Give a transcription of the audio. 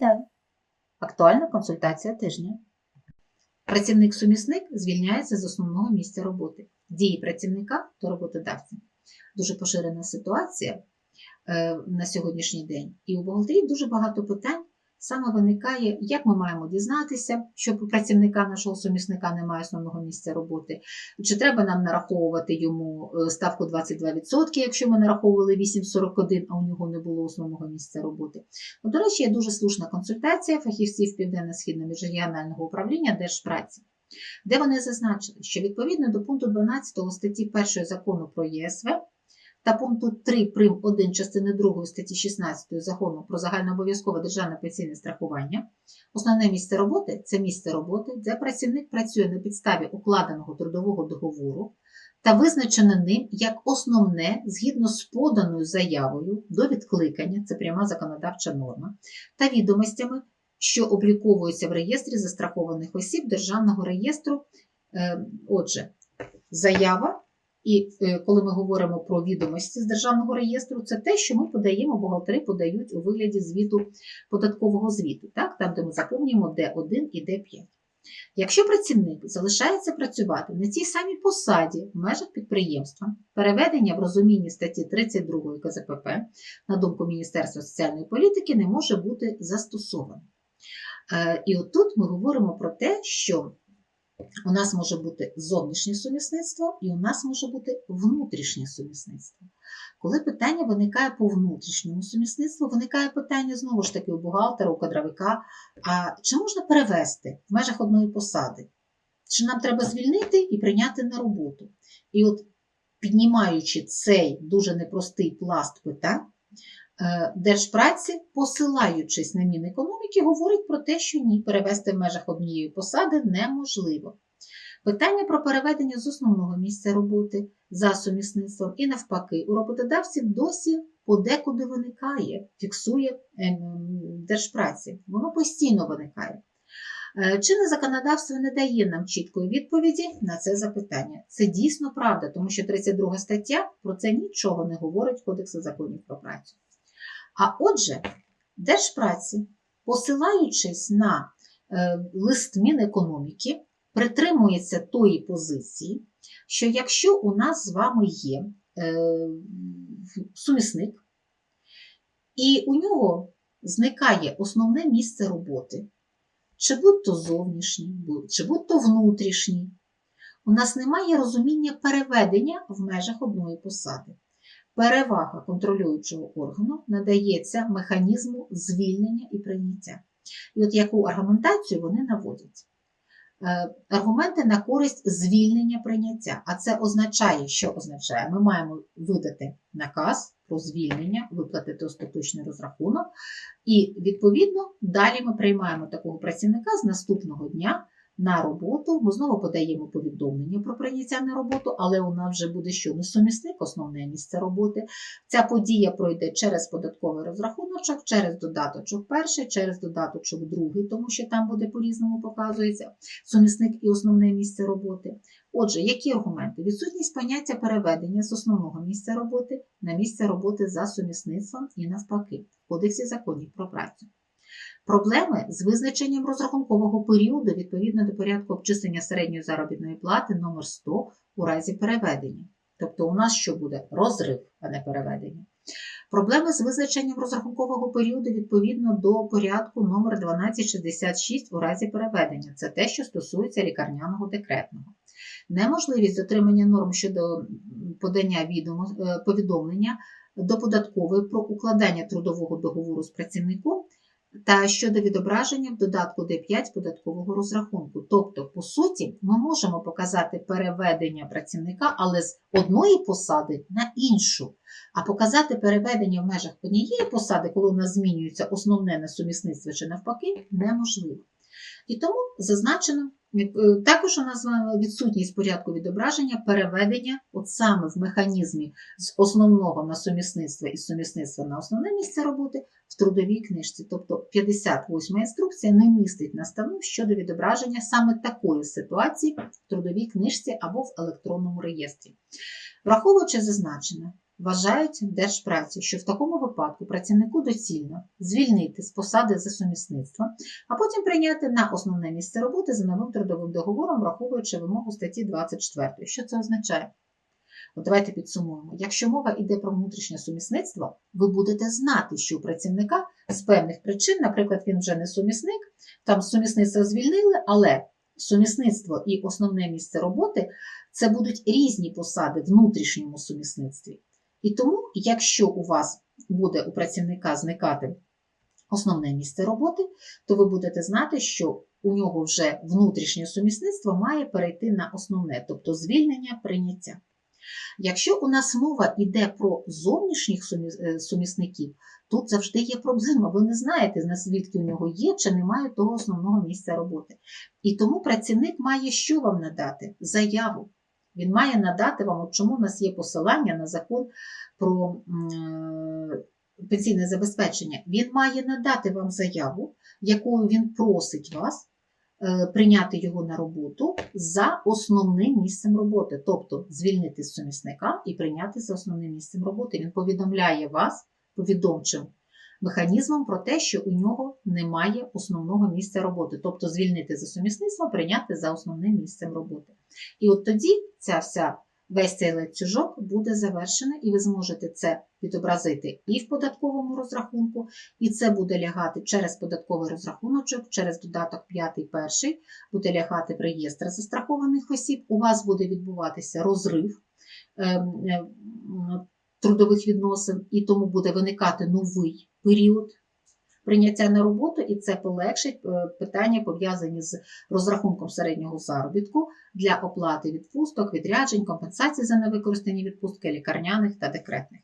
Вітаю! Актуальна консультація тижня. Працівник-сумісник звільняється з основного місця роботи. Дії працівника та роботодавця. Дуже поширена ситуація е, на сьогоднішній день. І у бухгалтерів дуже багато питань саме виникає, як ми маємо дізнатися, що у працівника нашого сумісника немає основного місця роботи, чи треба нам нараховувати йому е, ставку 22%, якщо ми нараховували 8,41, а у нього не було основного місця роботи. Ну, До речі, є дуже слушна консультація фахівців Південно-Східного міжрегіонального управління Держпраці, де вони зазначили, що відповідно до пункту 12 статті 1 закону про ЄСВ та пункту 3 прим. 1 частини 2 статті 16 закону про загальнообов'язкове державне пенсійне страхування, основне місце роботи це місце роботи, де працівник працює на підставі укладеного трудового договору та визначене ним як основне згідно з поданою заявою до відкликання, це пряма законодавча норма, та відомостями, що обліковуються в реєстрі застрахованих осіб Державного реєстру. Е, Отже, заява, і е, коли ми говоримо про відомості з Державного реєстру, це те, що ми подаємо, бухгалтери подають у вигляді звіту податкового звіту, так? там, де ми заповнюємо Д1 і Д5. Якщо працівник залишається працювати на цій самій посаді в межах підприємства, переведення в розумінні статті 32 КЗПП, на думку Міністерства соціальної політики, не може бути застосовано. Е, І отут ми говоримо про те, що у нас може бути зовнішнє сумісництво і у нас може бути внутрішнє сумісництво. Коли питання виникає по внутрішньому сумісництву, виникає питання знову ж таки у бухгалтера, у кадровика, а чи можна перевести в межах одної посади? Чи нам треба звільнити і прийняти на роботу? І от піднімаючи цей дуже непростий пласт питань, Держпраці, посилаючись на Мінекономіки, говорить про те, що ні, перевести в межах однієї посади неможливо. Питання про переведення з основного місця роботи за сумісництвом і навпаки, у роботодавців досі подекуди виникає, фіксує ем, Держпраці. Воно постійно виникає. Е, Чинне законодавство не дає нам чіткої відповіді на це запитання. Це дійсно правда, тому що 32 стаття про це нічого не говорить в Кодексі законів про працю. А отже, Держпраці, посилаючись на е, лист Мінекономіки, притримується тої позиції, що якщо у нас з вами є е, сумісник, і у нього зникає основне місце роботи, чи будь-то зовнішній, чи будь-то внутрішній, у нас немає розуміння переведення в межах одної посади. Перевага контролюючого органу надається механізму звільнення і прийняття. І от яку аргументацію вони наводять? Е, Аргументи на користь звільнення прийняття. А це означає, що означає? Ми маємо видати наказ про звільнення, виплатити остаточний розрахунок, і, відповідно, далі ми приймаємо такого працівника з наступного дня на роботу. Ми знову подаємо повідомлення про прийняття на роботу, але у нас вже буде що несумісник, основне місце роботи. Ця подія пройде через податковий розрахуночок, через додаточок перший, через додаточок другий, тому що там буде по-різному показується сумісник і основне місце роботи. Отже, які аргументи? Відсутність поняття переведення з основного місця роботи на місце роботи за сумісництвом і навпаки в Кодексі законів про працю. Проблеми з визначенням розрахункового періоду відповідно до порядку обчислення середньої заробітної плати номер 100 у разі переведення. Тобто у нас що буде? Розрив, а не переведення. Проблеми з визначенням розрахункового періоду відповідно до порядку номер 1266 у разі переведення. Це те, що стосується лікарняного декретного. Неможливість дотримання норм щодо подання е, повідомлення до податкової про укладання трудового договору з працівником та щодо відображення в додатку D5 податкового розрахунку. Тобто, по суті, ми можемо показати переведення працівника, але з одної посади на іншу. А показати переведення в межах однієї посади, коли у нас змінюється основне несумісництво чи навпаки, неможливо. І тому зазначено, також у нас з вами відсутність порядку відображення переведення, от саме в механізмі з основного на сумісництво і сумісництва на основне місце роботи в трудовій книжці. Тобто 58 інструкція не містить наставник щодо відображення саме такої ситуації в трудовій книжці або в електронному реєстрі. Враховуючи зазначене, Вважають держпраці, що в такому випадку працівнику доцільно звільнити з посади за сумісництво, а потім прийняти на основне місце роботи за новим трудовим договором, враховуючи вимогу статті 24. Що це означає? От давайте підсумуємо. Якщо мова йде про внутрішнє сумісництво, ви будете знати, що у працівника з певних причин, наприклад, він вже не сумісник, там сумісництво звільнили, але сумісництво і основне місце роботи це будуть різні посади в внутрішньому сумісництві. І тому, якщо у вас буде у працівника зникати основне місце роботи, то ви будете знати, що у нього вже внутрішнє сумісництво має перейти на основне, тобто звільнення прийняття. Якщо у нас мова йде про зовнішніх е, сумісників, тут завжди є проблема. Ви не знаєте, на звідки у нього є чи немає того основного місця роботи. І тому працівник має що вам надати? Заяву. Він має надати вам, от чому в нас є посилання на закон про е, пенсійне забезпечення. Він має надати вам заяву, якою він просить вас е, прийняти його на роботу за основним місцем роботи, тобто звільнити з сумісника і прийняти за основним місцем роботи. Він повідомляє вас повідомчим механізмом про те, що у нього немає основного місця роботи, тобто звільнити за сумісництво, прийняти за основним місцем роботи. І от тоді ця вся весь цей ланцюжок буде завершений, і ви зможете це відобразити і в податковому розрахунку, і це буде лягати через податковий розрахуночок, через додаток 5 перший, буде лягати в реєстр застрахованих осіб. У вас буде відбуватися розрив ем, е, трудових відносин, і тому буде виникати новий період прийняття на роботу, і це полегшить е, питання, пов'язані з розрахунком середнього заробітку для оплати відпусток, відряджень, компенсацій за невикористані відпустки, лікарняних та декретних.